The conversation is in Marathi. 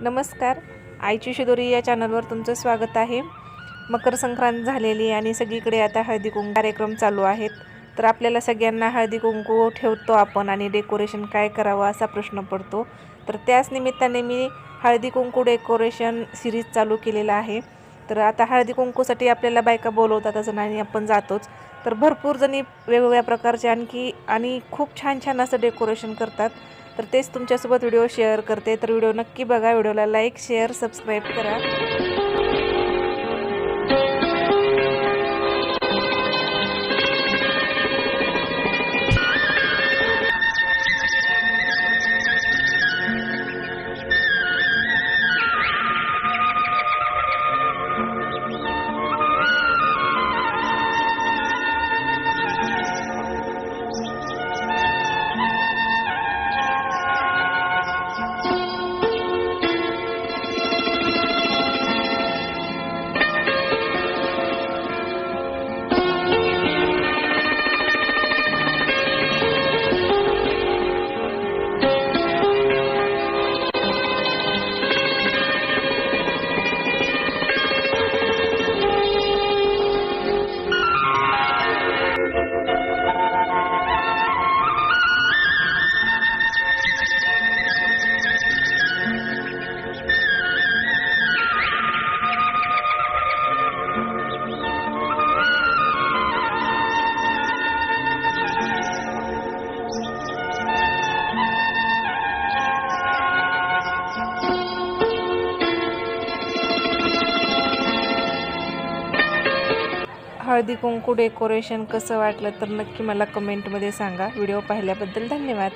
नमस्कार. आईची शिदोरी या चॅनलवर तुमचं स्वागत आहे. मकर संक्रांत झालेली आणि सगळीकडे आता हळदी कुंकू कार्यक्रम चालू आहेत. तर आपल्याला सगळ्यांना हळदी कुंकू ठेवतो आपण आणि डेकोरेशन काय करावं असा प्रश्न पडतो. तर त्याच निमित्ताने मी हळदी कुंकू डेकोरेशन सिरीज चालू केलेला आहे. तर आता हळदी कुंकूसाठी आपल्याला बायका बोलवतात असं आणि आपण जातोच. तर भरपूर जणी वेगवेगळ्या प्रकारचे आणखी आणि खूप छान छान असं डेकोरेशन करतात. तर तेच तुमच्यासोबत व्हिडिओ शेअर करते. तर व्हिडिओ नक्की बघा. व्हिडिओला लाईक शेअर सबस्क्राईब करा. हळदी कुंकू डेकोरेशन कसं वाटलं तर नक्की मला कमेंटमध्ये सांगा. व्हिडिओ पाहिल्याबद्दल धन्यवाद.